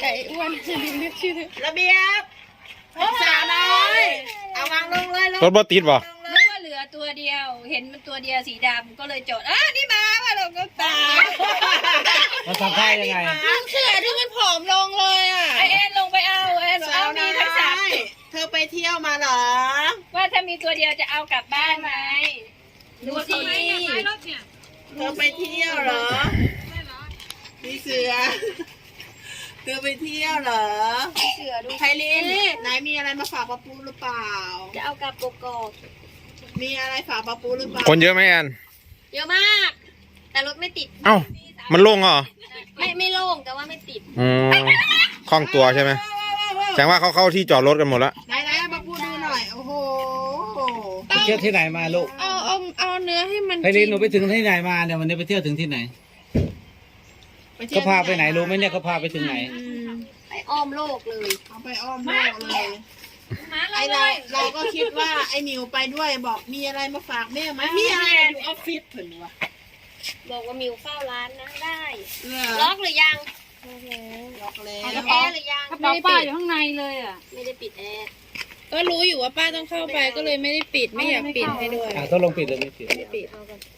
ไก่อ้วนเรียกชื่อระเบียบสาวน้อยเอาวางลงเลยลงรถบ่ติดบ่ลงเลนึยกว่าเหลือตัวเดียว เห็นมันตัวเดียวสีดำก็เลยจอดอะนี่มาว่าเราก็ตายมันทำท่ายังไงลุงเสือที่มันผอมลงเลยอะไอเอ็นลงไปเอาเอ็นบอกสาเอาวมีน้อทั้งสามยเธอไปเที่ยวมาเหรอ ว่าถ้ามีตัวเดียวจะเอากลับบ้านไหมดูสิเธอไปเที่ยวเหรอพี่เสือ เธอไปเที่ยวเหรอเสือดูไพลินไหนมีอะไรมาฝากป้าปูหรือเปล่า จะเอากลับกกอกมีอะไรฝากป้าปูหรือเปล่าคนเยอะไหมแอนเยอะมาก แต่รถไม่ติด เอ้า มันโล่งเหรอ ไม่ไม่โล่งแต่ว่าไม่ติดอืมคล่องตัวใช่ไหมแสดงว่าเขาเข้าที่จอดรถกันหมดแล้วไหนไหนๆป้าปูดูหน่อย โอ้โหไปเที่ยวที่ไหนมาลูก เอาเอาเอาเนื้อให้มันไพลินหนูไปถึงที่ไหนมาเนี่ยวันนี้ไปเที่ยวถึงที่ไหน ไปที่ยเขาวพาไปไหนรู้ไหมเนี่ยเขาพาไปถึงไหน อืมไปอ้อมโลกเลย เอาไปอ้อมโลกเลย มาไอเราเราก็คิดว่าไอนิวไปด้วยบอกมีอะไรมาฝากแม่ไหมมีอะไรอยู่ออฟฟิศเพิ่นวะบอกว่ามิวเฝ้าร้านนะได้ เอล็ออกหรือยังล็อกแล้ปิวดแอร์หรือยัง กระเป๋าป้าอยู่ข้างในเลยอะ ไม่ได้ปิดแอร์ ก็รู้อยู่ว่าป้าต้องเข้าไปก็เลยไม่ได้ปิดไม่อยากปิดให้ด้วย อ่าต้องลงปิดหรือไม่ปิดไม่ได้ปิด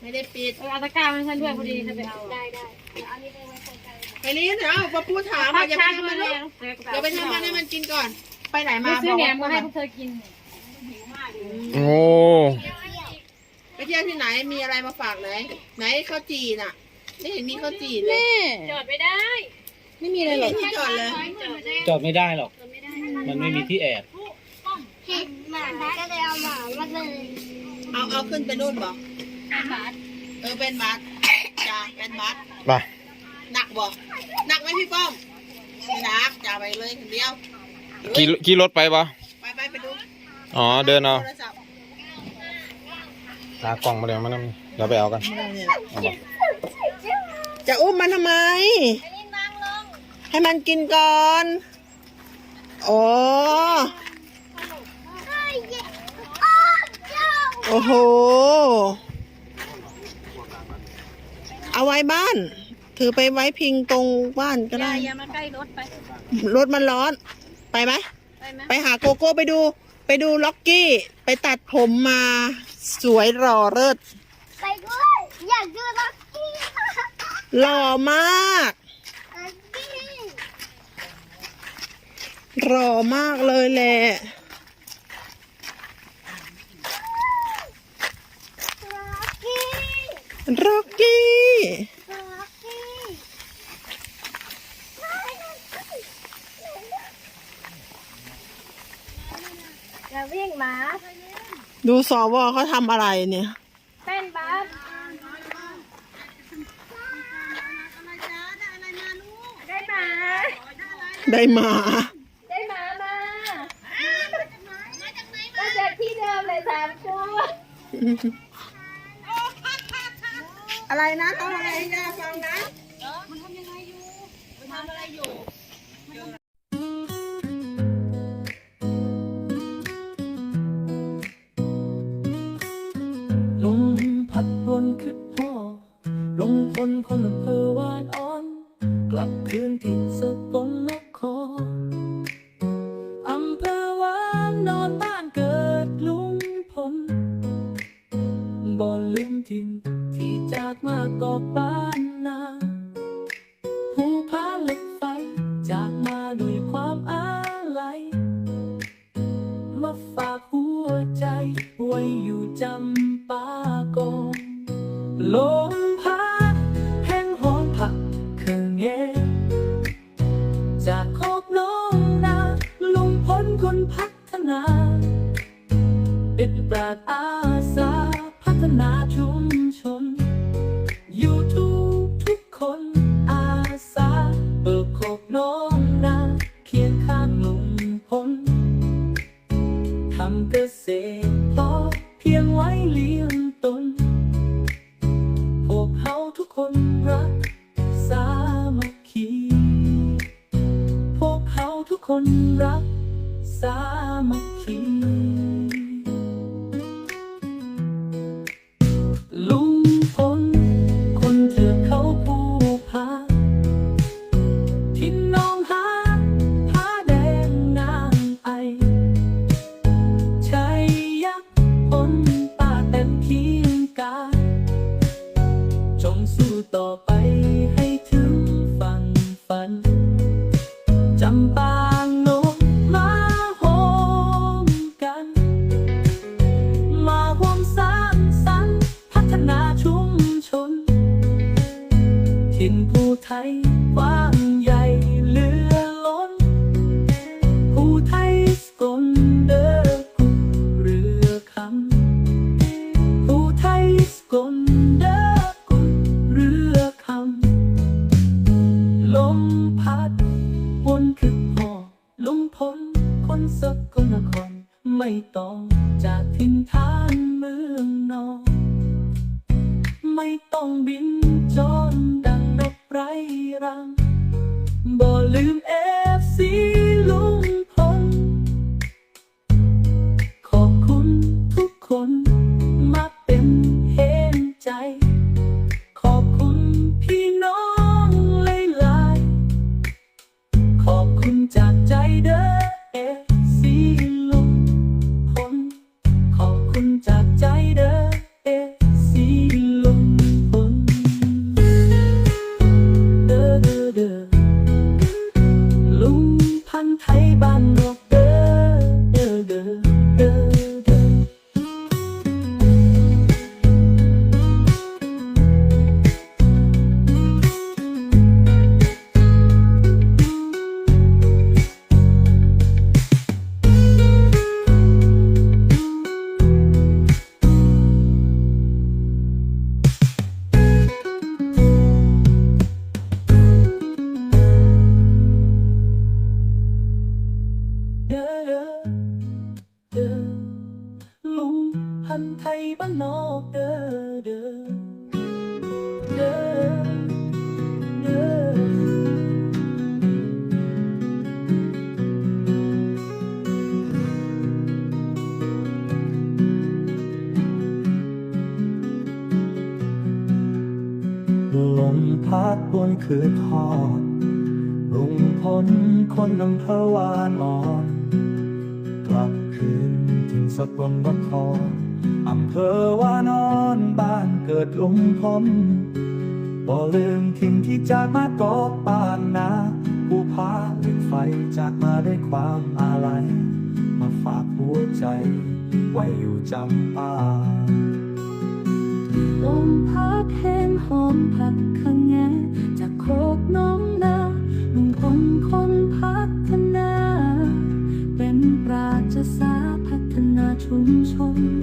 ไม่ได้ปิดเออเอาตะกร้ามาให้ฉันด้วยพอดีฉันไปเอาได้ได้เดี๋ยวอันนี้ไปไว้ใกล้ไอนี้เดี๋ยวป้าปูถามป้าว่าอย่าชาไปร์จทำมามันเลลูยกอย่าไปทำมันให้มันกินก่อน ไปไหนมามาซื้อแหนมบมาอกให้ว่าพวกเธอกินโอ้ไปเที่ยวที่ไหนมีอะไรมาฝากไหนไหนข้าวจีน่ะไม่เห็นมีข้าวจีเลยๆจอดไม่ได้ ไม่มีอะไรหรอกที่จอดเลย จอดไม่ได้หรอกจอดไม่ได้มันไม่มีที่แอบ เห็นหมาก็เลยเอาหมามาเลยเอาเอาขึ้นไปนู่นบอกบาสเออเป็นบัสจ้าเป็นบัสไปหนักบอกหนักไหมพี่ป้อมไม่หนักจ้าไปเลยคนเดียวกี่กี่รถไปปะไปไปไปดูอ๋อเดินเอาโทรศัพท์หากล่องมาเดี๋ยวมานั่งเดี๋ยวไปเอากันนี่แหละเอาบ่จะอุ้มมันทำไม ให้มันกินก่อน โอ้โอ้โห เอาไว้บ้าน ถือไปไว้พิงตรงบ้านก็อย่าได้ อย่ามาใกล้รถไป รถมันร้อน ไปไหม ไปไหมไปหาโกโก้ไปดู ไปดูล็อกกี้ ไปตัดผมมา สวยหล่อเลิศไปด้วย อยากดูล็อกกี้หล่อมากล็อกกี้หล่อมากเลยแหละ ล็อกกี้ ล็อกกี้ล็อกกี้อย่าวิ่งหมาดูสวเขาทำอะไรเนี่ย เต้นบาสได้หมาได้มาได้หมามามาจากที่เดิมเลยสามตัว อะไรนะต้องอะไรให้ย่าฟังนะลมพัดวนขึ้นหอลมคนคนอำเภอวานอ่อน กลับคืนที่สกลนครอำเภอวานนอนบ้านเกิดลุงพลบ่ลืมถิ่น ที่จากมากอบ้านนาผู้พาเหล็กไฟ จากมาด้วยความอาลัยมาฝากหัวใจ ไว้อยู่จำปากงล จงสู้ต่อไปให้ถึงฝั่งฝันจำปางนมาโฮมกัน มาห่วมสร้างสรรพัฒนาชุมชน ถิ่นผู้ไทย ไดบนคืนทอดลุงพลคนอำเภอวานอนกลับคืนถึงสกลนครอำเภอวานอนบ้านเกิดลุงพลบ่ลืมทิ้งที่จากมากอกบ้านนาผู้พาเหล็กไฟจากมาด้วยความอาลัยมาฝากหัวใจ ไว้อยู่จำปาลมพัดแห้งหอมผัดขะแง โคกน้องนาลุงพลคนพัฒนา เป็นปราชญาพัฒนาชุมชนยูทูบทุกคน